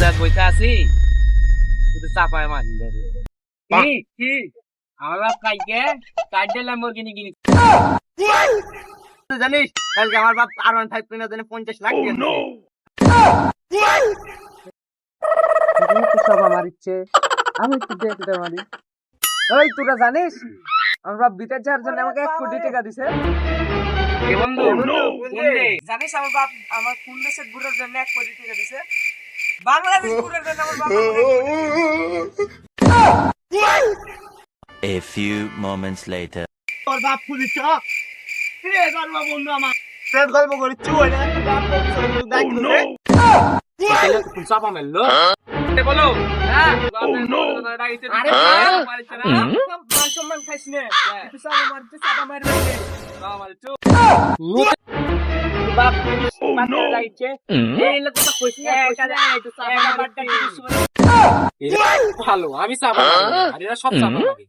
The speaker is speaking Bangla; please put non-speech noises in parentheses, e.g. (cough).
দেখ বইতে আছি। শুধু চাপায় মারি। কি? কি? আমার কাইকে চারটে ল্যাম্বরগিনি কিনি জানিস কালকে আমার বাপ আর ওয়ান ফাইভ কিনে দেনে পঞ্চাশ লাখ চাপা মারিচ্ছে আমি একটু দেখতে মারি ওই তোরা জানিস আমার বাপ বিটের যাওয়ার জন্য আমাকে এক কোটি টাকা দিছে। বন্ধু কোন জানিস আমার বাপ আমার কোন দেশের ঘুরার জন্য এক কোটি টাকা দিছে? (laughs) A few moments later. তোর বাপ পুলিশ রে গর্ব বন্ধু আমার। প্রেম গল্প করে রে তুমি চাপা মেললো বলো। হ্যাঁ আরে মান সম্মান খাইস নে চাপা মারতে চাপা মারবে ভালো আমি চাপা মারি আর এরা সব চাপা মারি